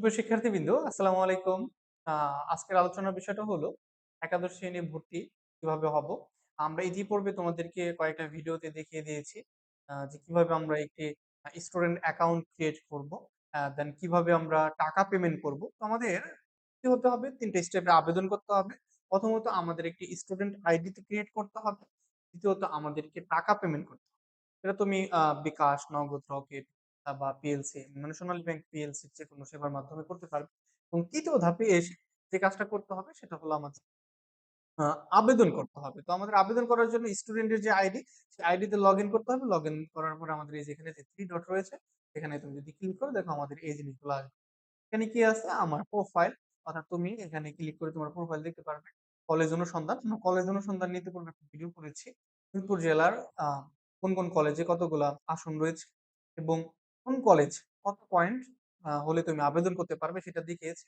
প্রিয় শিক্ষার্থীবৃন্দ, আসসালামু আলাইকুম। আজকের আলোচনার বিষয়টা হলো একাদশ শ্রেণি ভর্তি কীভাবে হব? আমরা ইতিপূর্বে তোমাদেরকে কয়েকটা ভিডিওতে দেখিয়ে দিয়েছি যে কীভাবে আমরা একটি স্টুডেন্ট অ্যাকাউন্ট ক্রিয়েট করব। দেন কীভাবে আমরা টাকা পেমেন্ট করব। তো আমাদের কি হতে হবে? ৩ টা স্টেপে আবেদন করতে হবে। প্রথমত আমাদের একটি স্টুডেন্ট আইডি তে ক্রিয়েট করতে হবে। দ্বিতীয়ত আমাদেরকে টাকা পেমেন্ট করতে হবে। এটা তুমি বিকাশ, নগদ, রকেট আ বা পিএলসি মানে সোনালী ব্যাংক পিএলসি যে কোনো সেবার মাধ্যমে করতে পারবে। এবং তৃতীয় ধাপে এসে যে কাজটা করতে হবে সেটা হলো আমাদের আবেদন করতে হবে। তো আমাদের আবেদন করার জন্য স্টুডেন্টের যে আইডি, সেই আইডিতে লগ ইন করতে হবে। লগ ইন করার পর আমাদের এই যে এখানে যে থ্রি ডট রয়েছে, এখানে তুমি যদি ক্লিক করো দেখো আমাদের এই জিনিসগুলো আসবে। এখানে কি আছে? আমার প্রোফাইল অর্থাৎ তুমি এখানে ক্লিক করে তোমার প্রোফাইল দেখতে পারবে। কলেজ অনুসন্ধান, কলেজ অনুসন্ধান নিতে পূর্বে একটা ভিডিও করেছি। ফরিদপুর জেলার কোন, কোন কলেজে কতগুলা আসন রয়েছে এবং কোন কলেজ কত পয়েন্ট হলে তুমি আবেদন করতে পারবে সেটা দেখিয়েছি।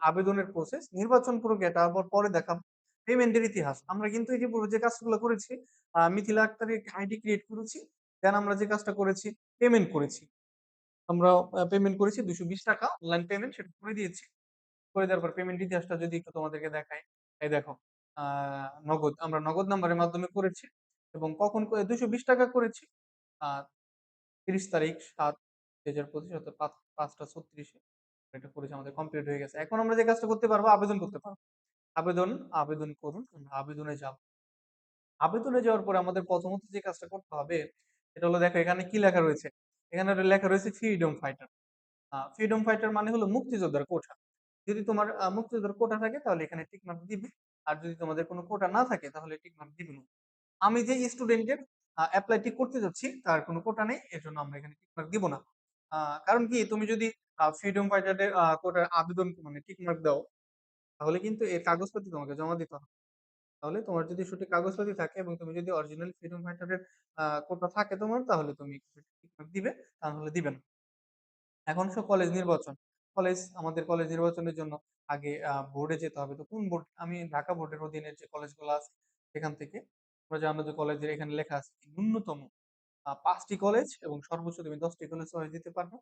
আবেদনের প্রসেস, নির্বাচন প্রক্রিয়াটা আবার পরে দেখাবো। পেমেন্টের ইতিহাস। আমরা কিন্তু ইতিপূর্বে যে কাজগুলো করেছি, মিথিলা আক্তারের আইডি ক্রিয়েট করেছি। দেন আমরা যে কাজটা করেছি, পেমেন্ট করেছি। আমরা পেমেন্ট করেছি ৳২২০ অনলাইন পেমেন্ট সেটা করে দিয়েছি। করে দেওয়ার পর পেমেন্ট ইতিহাসটা যদি একটু তোমাদেরকে দেখাই। এই দেখো নগদ আমরা নগদ নাম্বারের মাধ্যমে করেছি এবং কখন করে ৳২২০ করেছি। আ ৩০ তারিখ ৭-২০২৫ অর্থাৎ পাঁচ ৫টা ৩৬ এ এটা করেছি আমাদের কমপ্লিট হয়ে গেছে। এখন আমরা যে কাজটা করতে পারব আবেদন করতে পারব। আবেদন, আবেদন করুন। আবেদনে যাব। আবেদনে যাওয়ার পরে আমাদের প্রথমত যে কাজটা করতে হবে সেটা হলো দেখো এখানে কি লেখা রয়েছে? এখানে লেখা রয়েছে ফ্রিডম ফাইটার। ফ্রিডম ফাইটার মানে হলো মুক্তিযোদ্ধার কোঠা। যদি তোমার মুক্তিযোদ্ধার কোটা থাকে তাহলে এখানে টিক মার্ক দিবে। আর যদি তোমাদের কোনো কোটা না থাকে তাহলে টিক মার্ক দিবে না। আমি যে স্টুডেন্টের আ এপ্লাইটি করতে যাচ্ছি তার কোনো কোটা নেই। এজন্য আমরা এখানে টিক মার্ক দিব না। কারণ কি তুমি যদি ফ্রিডম ফাইটার এর কোটার আবেদন মানে টিক মার্ক দাও তাহলে কিন্তু এর কাগজপত্র তোমাকে জমা দিতে হবে। তাহলে তোমার যদি সঠিক কাগজপাতি থাকে এবং তুমি যদি অরিজিনাল ফ্রিডম ফাইটার এর আ কোটা থাকে তোমার তাহলে তুমি দিবে, তা দিবে না। এখন সব কলেজ নির্বাচন। কলেজ আমাদের কলেজ নির্বাচনের জন্য আগে বোর্ডে যেতে হবে। তো কোন বোর্ড? আমি ঢাকা বোর্ডের অধীনে যে কলেজগুলো আছে সেখান থেকে তোমরা জানো যে কলেজের এখানে লেখা আছে ন্যূনতম ৫ কলেজ এবং সর্বোচ্চ তুমি দশটি কলেজ চয়েস দিতে পারবে।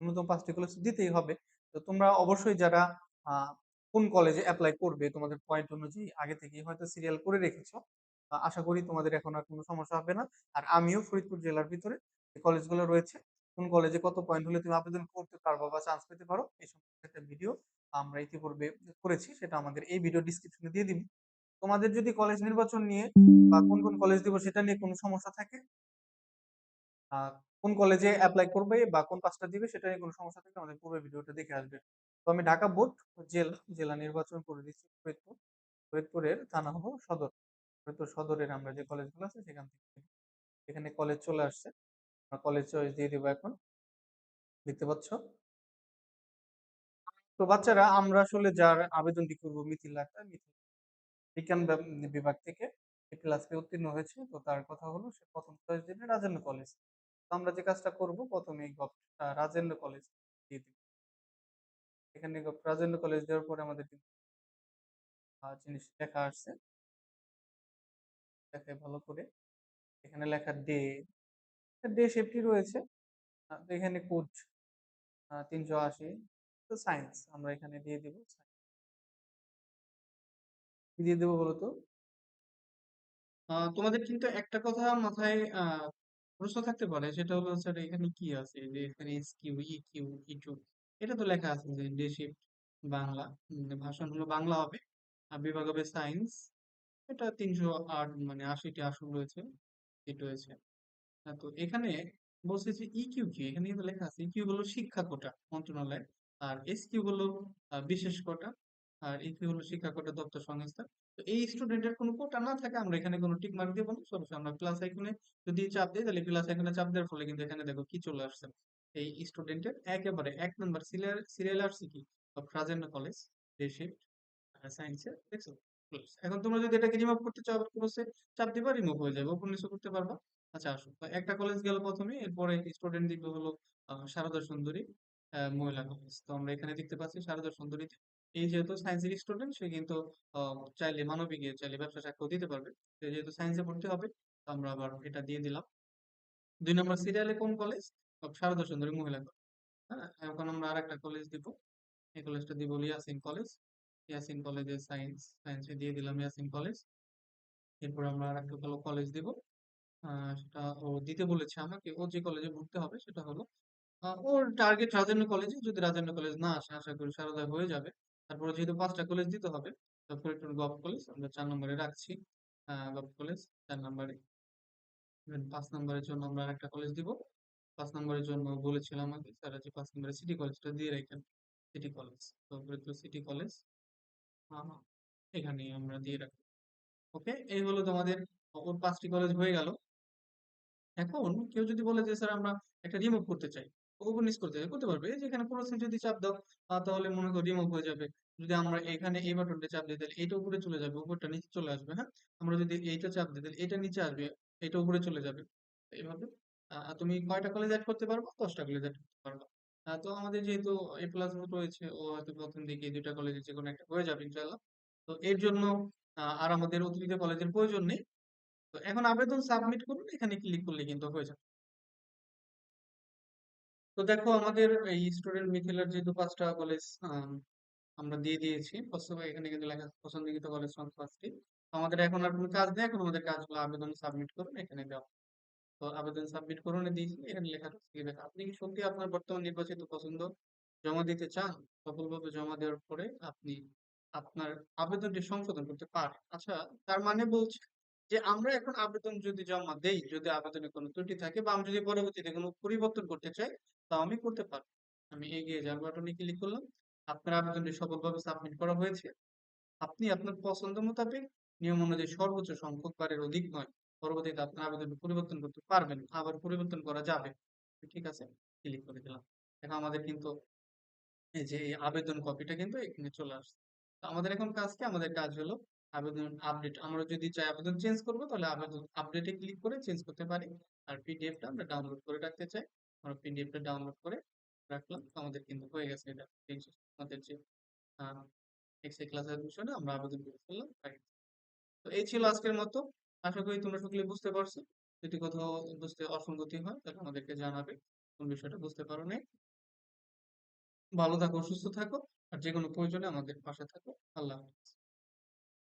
ন্যূনতম পাঁচটি কলেজ দিতেই হবে। তো তোমরা অবশ্যই যারা কোন কলেজে অ্যাপ্লাই করবে তোমাদের পয়েন্ট অনুযায়ী আগে থেকেই হয়তো সিরিয়াল করে রেখেছো। আশা করি তোমাদের এখন আর কোনো সমস্যা হবে না। আর আমিও ফরিদপুর জেলার ভিতরে যে কলেজগুলো রয়েছে কোন কলেজে কত পয়েন্ট হলে তুমি আবেদন করতে পারবা বা চান্স পেতে পারো এই সম্পর্কে একটা ভিডিও আমরা ইতিপূর্বে করেছি। সেটা আমাদের এই ভিডিও ডেসক্রিপশনে দিয়ে দিব। তোমাদের যদি কলেজ নির্বাচন নিয়ে বা কোন, কোন কলেজ দিব সেটা নিয়ে কোনো সমস্যা থাকে কোন কলেজে অ্যাপ্লাই করবে বা কোন পাসটা দিবে সেটা নিয়ে কোনো সমস্যা থাকলে আমাদের পূর্বের ভিডিওটা দেখে আসবে। তো আমি ঢাকা বোর্ড জেলা, জেলা নির্বাচন করে দিচ্ছি ফরিদপুর। ফরিদপুরের থানা হলো সদর। ফরিদপুর সদরের আমরা যে কলেজগুলো আছে সেখান থেকে এখানে কলেজ চলে আসছে। আমরা কলেজ চয়েস দিয়ে দেবো এখন। দেখতে পাচ্ছ? তো বাচ্চারা আমরা আসলে যার আবেদনটি করব মিথিলা আক্তার, মিথিলা বিজ্ঞান বিভাগ থেকে ক্লাসে উত্তীর্ণ হয়েছে। তো তার কথা হলো সে প্রথম চয়েস দিবে রাজেন্দ্র কলেজ। আমরা যে কাজটা করব ১ম এই আ রাজেন্দ্র কলেজ দিয়ে দিব। এখানে গভ রাজেন্দ্র কলেজ দেওয়ার পরে আমাদের জিনিস লেখা আসছে। দেখাই ভালো করে। এখানে লেখা ডে, ডে শিফটই রয়েছে। তো এখানে কোড আ ৩৮০ তো সায়েন্স আমরা এখানে দিয়ে দিব। দিয়ে দেবো বলো তো? আ তোমাদের কিন্তু একটা কথা মাথায় প্রশ্ন থাকতে পারে সেটা হলো স্যার এখানে কি আছে? যে এখানে এসকিউ, ইকিউ, ইটু এটা তো লেখা আছে যে ডে শিফট বাংলা উম ভাষণ হলো বাংলা হবে। আর বিভাগ হবে সায়েন্স। এটা ৩০৮ মানে আশিটি আসন রয়েছে, সিট রয়েছে। তো এখানে বলছে যে ইকিউ কি? এখানে কিন্তু লেখা আছে ইকিউ হলো শিক্ষা কোটা মন্ত্রণালয়। আর এসকিউ হলো বিশেষ কোটা। আর ইকিউ হলো শিক্ষা কোটা দপ্তর সংস্থা। তো এই স্টুডেন্টের কোনো কোটা না থাকে আমরা এখানে কোনো টিক মার্ক দিব না। সরাসরি আমরা প্লাস আইকনে যদি চাপ দেই তাহলে প্লাস আইকনে চাপ দেওয়ার ফলে কিন্তু এখানে দেখো কি চলে আসছে। এই স্টুডেন্টের একেবারে ১ নাম্বার সিরিয়াল সিরিয়াল আসছে কি? রাজেন্দ্র কলেজ, ডে শিফট আ সায়েন্সের দেখছ? এখন তোমরা যদি এটাকে রিমুভ করতে চাও ক্রসে চাপ দিবা রিমুভ হয়ে যাবে। উপর নিচে করতে পারবা। আচ্ছা আসো। তো একটা কলেজ গেল ১ম এ এরপরে স্টুডেন্ট দিবে হলো সারদা সুন্দরী মহিলা কলেজ। তো আমরা এখানে দেখতে পাচ্ছি সারদা সুন্দরীতে এই যেহেতু সায়েন্সের স্টুডেন্ট সে কিন্তু চাইলে মানবিকে চাইলে ব্যবসা সাক্ষ্য দিতে পারবে। যেহেতু সায়েন্সে ভর্তি হবে আমরা আবার এটা দিয়ে দিলাম। ২ নম্বর সিরিয়ালে কোন কলেজ? সারদা সুন্দরী মহিলা কলেজ। হ্যাঁ? এখন আমরা আরেকটা কলেজ দিব। এই কলেজটা দিব ইয়াসিন কলেজ ইয়াসিন কলেজে সায়েন্স সায়েন্সে দিয়ে দিলাম ইয়াসিন কলেজ এরপর আমরা আরেকটা কলেজ দিব সেটা ও দিতে বলেছে আমাকে ও যে কলেজে ভর্তি হবে, সেটা হলো ওর টার্গেট রাজেন্দ্র কলেজে যদি রাজেন্দ্র কলেজ না আসে, আশা করি সারদায় হয়ে যাবে তারপরে যেহেতু পাঁচটা কলেজ দিতে হবে, তারপরে একটু গভ কলেজ আমরা চার নম্বরে রাখছি। গভ কলেজ চার নম্বরে পাঁচ নম্বরের জন্য আমরা একটা কলেজ দিব। পাঁচ নম্বরের জন্য বলেছিলাম আমাকে স্যার যে পাঁচ নম্বরে সিটি কলেজটা দিয়ে রাখেন সিটি কলেজ তো সিটি কলেজ এখানে আমরা দিয়ে রাখব। ওকে এই হলো তোমাদের ওর পাঁচটি কলেজ হয়ে গেল। এখন কেউ যদি বলে যে স্যার আমরা একটা রিমুভ করতে চাই ওপেনিস করতে চাই করতে পারবে? এই যে এখানে ক্রসিং যদি চাপ দাও তাহলে মনে করো রিমুভ হয়ে যাবে। যদি আমরা এখানে এই বাটনটা চাপ দিই, তাহলে এইটা উপরে চলে যাবে, উপরটা নিচে চলে আসবে হ্যাঁ? আমরা যদি এইটা চাপ দিই, তাহলে এটা নিচে আসবে এটা উপরে চলে যাবে। এইভাবে। তুমি কয়টা কলেজ অ্যাড করতে পারব? দশটা কলেজ অ্যাড করতে পারব। তো আমাদের যেহেতু এ প্লাস রয়েছে, ও হয়তো প্রথম দিকে দুইটা কলেজে যে কোনো একটা হয়ে যাবে ইনশাল্লাহ তো এর জন্য আর আমাদের অতিরিক্ত কলেজের প্রয়োজন নেই। তো এখন আবেদন সাবমিট করুন, এখানে ক্লিক করলে কিন্তু হয়ে যাবে। তো দেখো আমাদের এই স্টুডেন্ট মিথিলার যেহেতু পাঁচটা কলেজ আমরা দিয়ে দিয়েছি এখানে কিন্তু লেখা আছে পছন্দিত কলেজ সংখ্যা পাঁচটি। আমাদের এখন আর কোনো কাজ নেই, এখন আমাদের কাজ হলো আবেদন সাবমিট করুন, এখানে দাও তো আবেদন সাবমিট করুন দিয়েছি, এখানে লেখা লেখা আপনি কি সত্যি আপনার বর্তমান নির্বাচিত পছন্দ? জমা দিতে চান? সফলভাবে জমা দেওয়ার পরে আপনি আপনার আবেদনটি সংশোধন করতে পারেন। আচ্ছা তার মানে বলছে যে আমরা এখন আবেদন যদি জমা দেই, যদি আবেদনে কোনো ত্রুটি থাকে বা আমি যদি পরবর্তীতে কোনো পরিবর্তন করতে চাই, তা আমি করতে পারব। আমি এগিয়ে যাওয়ার বাটনে ক্লিক করলাম। আপনার আবেদনটি সফলভাবে সাবমিট করা হয়েছে। আপনি আপনার পছন্দ মোতাবেক নিয়ম অনুযায়ী সর্বোচ্চ সংখ্যক বারের অধিক নয়, পরবর্তীতে আপনার আবেদন পরিবর্তন করতে পারবেন, আবার পরিবর্তন করা যাবে। ঠিক আছে? ক্লিক করে দিলাম। এখন আমাদের কিন্তু এই যে আবেদন কপিটা কিন্তু এখানে চলে আসছে। আমাদের এখন কাজ কি আমাদের কাজ হলো আবেদন আপডেট আমরা যদি চাই আবেদন চেঞ্জ করব, তাহলে আবেদন আপডেটে ক্লিক করে চেঞ্জ করতে পারি। আর পিডিএফটা আমরা ডাউনলোড করে রাখতে চাই। আমরা পিডিএফটা ডাউনলোড করে রাখলাম। আমাদের কিন্তু হয়ে গেছে এটা। আমাদের যে এক্সে ক্লাস অ্যাডমিশনে আমরা আবেদন করে ফেললাম। তো এই ছিল আজকের মতো। আশা করি তোমরা সকলে বুঝতে পারছ। যদি কোথাও বুঝতে অসঙ্গতি হয়, তাহলে আমাদেরকে জানাবে। কোন বিষয়টা বুঝতে পারো নাই। ভালো থাকো, সুস্থ থাকো। আর যে কোনো প্রয়োজনে আমাদের পাশে থাকো। আল্লাহ হাফেজ।